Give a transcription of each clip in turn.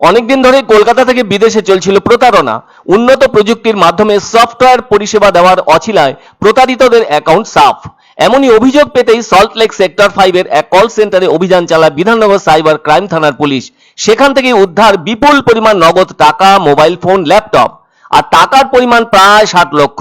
অনেকদিন ধরে কলকাতা থেকে বিদেশে চলছিল প্রতারণা। উন্নত প্রযুক্তির মাধ্যমে সফটওয়্যার পরিষেবা দেওয়ার অছিলায় প্রতারিতদের অ্যাকাউন্ট সাফ। এমনই অভিযোগ পেতেই সল্টলেক সেক্টর ফাইভের এক কল সেন্টারে অভিযান চালায় বিধাননগর সাইবার ক্রাইম থানার পুলিশ। সেখান থেকে উদ্ধার বিপুল পরিমাণ নগদ টাকা, মোবাইল ফোন, ল্যাপটপ। আর টাকার পরিমাণ প্রায় ষাট লক্ষ।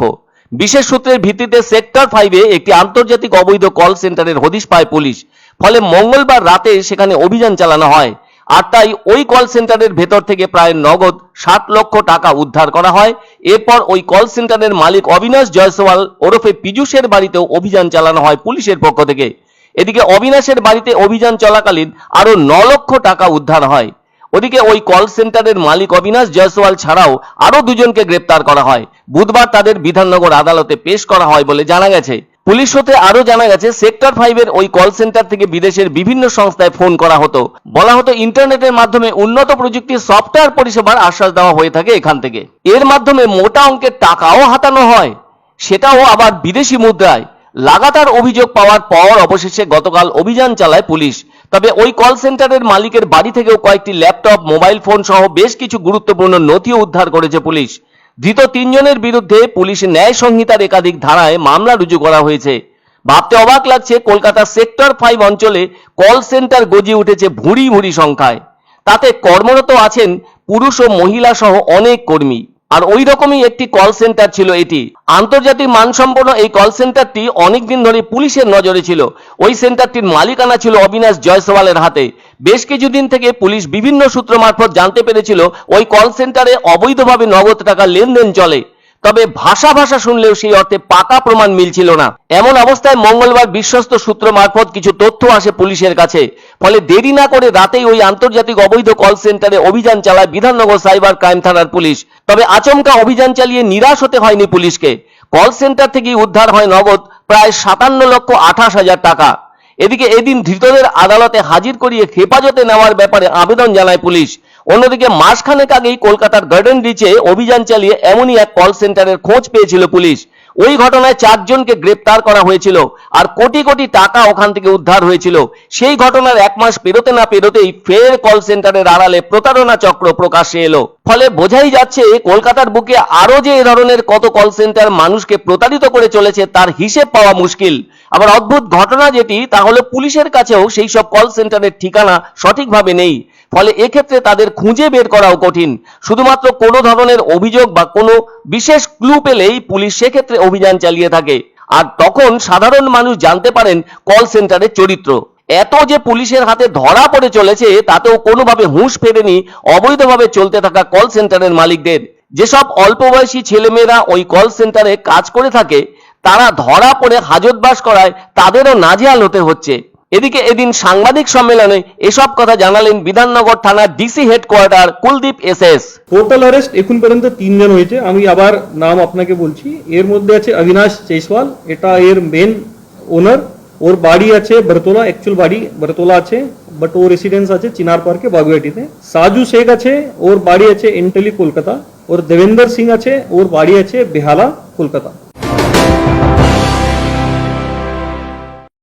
বিশেষ সূত্রের ভিত্তিতে সেক্টর ফাইভে একটি আন্তর্জাতিক অবৈধ কল সেন্টারের হদিশ পায় পুলিশ। ফলে মঙ্গলবার রাতে সেখানে অভিযান চালানো হয়। আর তাই ওই কল সেন্টারের ভেতর থেকে প্রায় নগদ ষাট লক্ষ টাকা উদ্ধার করা হয়। এরপর ওই কল সেন্টারের মালিক অবিনাশ জয়সওয়াল ওরফে পীযুষের বাড়িতেও অভিযান চালানো হয় পুলিশের পক্ষ থেকে। এদিকে অবিনাশের বাড়িতে অভিযান চলাকালীন আরও ন লক্ষ টাকা উদ্ধার হয়। ওদিকে ওই কল সেন্টারের মালিক অবিনাশ জয়সওয়াল ছাড়াও আরও দুজনকে গ্রেপ্তার করা হয়। বুধবার তাদের বিধাননগর আদালতে পেশ করা হয় বলে জানা গেছে। পুলিশ হতে আরও জানা গেছে, সেক্টর ফাইভের ওই কল সেন্টার থেকে বিদেশের বিভিন্ন সংস্থায় ফোন করা হতো। বলা হতো, ইন্টারনেটের মাধ্যমে উন্নত প্রযুক্তির সফটওয়্যার পরিষেবার আশ্বাস দেওয়া হয়ে থাকে এখান থেকে। এর মাধ্যমে মোটা অঙ্কের টাকাও হাতানো হয়। সেটাও আবার বিদেশি মুদ্রায়। লাগাতার অভিযোগ পাওয়ার পর অবশেষে গতকাল অভিযান চালায় পুলিশ। তবে ওই কল সেন্টারের মালিকের বাড়ি থেকেও কয়েকটি ল্যাপটপ, মোবাইল ফোন সহ বেশ কিছু গুরুত্বপূর্ণ নথিও উদ্ধার করেছে পুলিশ। ধৃত তিনজনের বিরুদ্ধে পুলিশ ন্যায় সংহিতার একাধিক ধারায় মামলা রুজু করা হয়েছে। ভাবতে অবাক লাগছে কলকাতার সেক্টর ফাইভ অঞ্চলে কল সেন্টার গজিয়ে উঠেছে ভুঁড়ি ভুঁড়ি সংখ্যায়। তাতে কর্মরত আছেন পুরুষ ও মহিলা সহ অনেক কর্মী। আর ওই রকমই একটি কল সেন্টার ছিল এটি। আন্তর্জাতিক মানসম্পন্ন এই কল সেন্টারটি অনেকদিন ধরে পুলিশের নজরে ছিল। ওই সেন্টারটির মালিকানা ছিল অবিনাশ জয়সওয়ালের হাতে। বেশ কিছুদিন থেকে পুলিশ বিভিন্ন সূত্র মারফত জানতে পেরেছিল, ওই কল সেন্টারে অবৈধভাবে নগদ টাকা লেনদেন চলে। তবে ভাষা ভাষা শুনলেও সেই অর্থে পাকা প্রমাণ মিলছিল না। এমন অবস্থায় মঙ্গলবার বিশ্বস্ত সূত্র মারফত কিছু তথ্য আসে পুলিশের কাছে। ফলে দেরি না করে রাতেই ওই আন্তর্জাতিক অবৈধ কল সেন্টারে অভিযান চালায় বিধাননগর সাইবার ক্রাইম থানার পুলিশ। তবে আচমকা অভিযান চালিয়ে নিরাশ হতে হয়নি পুলিশকে। কল সেন্টার থেকেই উদ্ধার হয় নগদ প্রায় সাতান্ন লক্ষ আঠাশ হাজার টাকা। এদিকে এদিন ধৃতদের আদালতে হাজির করিয়ে হেফাজতে নেওয়ার ব্যাপারে আবেদন জানায় পুলিশ। অন্যদিকে মাসখানেক আগেই কলকাতার গার্ডেন রিচে অভিযান চালিয়ে এমনই এক কল সেন্টারের খোঁজ পেয়েছিল পুলিশ। ওই ঘটনায় চারজনকে গ্রেপ্তার করা হয়েছিল আর কোটি কোটি টাকা ওখান থেকে উদ্ধার হয়েছিল। সেই ঘটনার এক মাস পেরোতে না পেরোতেই ফের কল সেন্টারের আড়ালে প্রতারণা চক্র প্রকাশ্যে এলো। ফলে বোঝাই যাচ্ছে, কলকাতার বুকে আরও যে এ ধরনের কত কল সেন্টার মানুষকে প্রতারিত করে চলেছে তার হিসেব পাওয়া মুশকিল। আবার অদ্ভুত ঘটনা যেটি, তা হলো পুলিশের কাছেও সেই সব কল সেন্টারের ঠিকানা সঠিকভাবে নেই। ফলে এক্ষেত্রে তাদের খুঁজে বের করাও কঠিন। শুধুমাত্র কোনো ধরনের অভিযোগ বা কোনো বিশেষ ক্লু পেলেই পুলিশ সেক্ষেত্রে অভিযান চালিয়ে থাকে। আর তখন সাধারণ মানুষ জানতে পারেন কল সেন্টারের চরিত্র। এত যে পুলিশের হাতে ধরা পড়ে চলেছে, তাতেও কোনোভাবে হুঁশ ফেরেনি অবৈধভাবে চলতে থাকা কল সেন্টারের মালিকদের। যেসব অল্প বয়সী ছেলেমেয়েরা ওই কল সেন্টারে কাজ করে থাকে, তারা ধরা পড়ে হাজতবাস করায় তাদেরও নাজেহাল হতে হচ্ছে। এদিকে এদিন সাংবাদিক সম্মেলনে এসব কথা জানালেন বিধাননগর থানার DC headquarter Kuldeep S S total arrest এখন পর্যন্ত তিনজন হয়েছে। আমি আবার নাম আপনাকে বলছি। এর মধ্যে আছে অবিনাশ জয়সওয়াল এটা এর মেন ওনার ওর বাড়ি আছে বরতলা অ্যাকচুয়াল বাড়ি বরতলা আছে বাট ও রেসিডেন্স আছে চিনার পার্কে বাগুয়াটিতে সাজু শেখ আছে, ওর বাড়ি আছে এন্টালি কলকাতা। ওর দেবেন্দর সিং আছে, ওর বাড়ি আছে বেহালা, কলকাতা।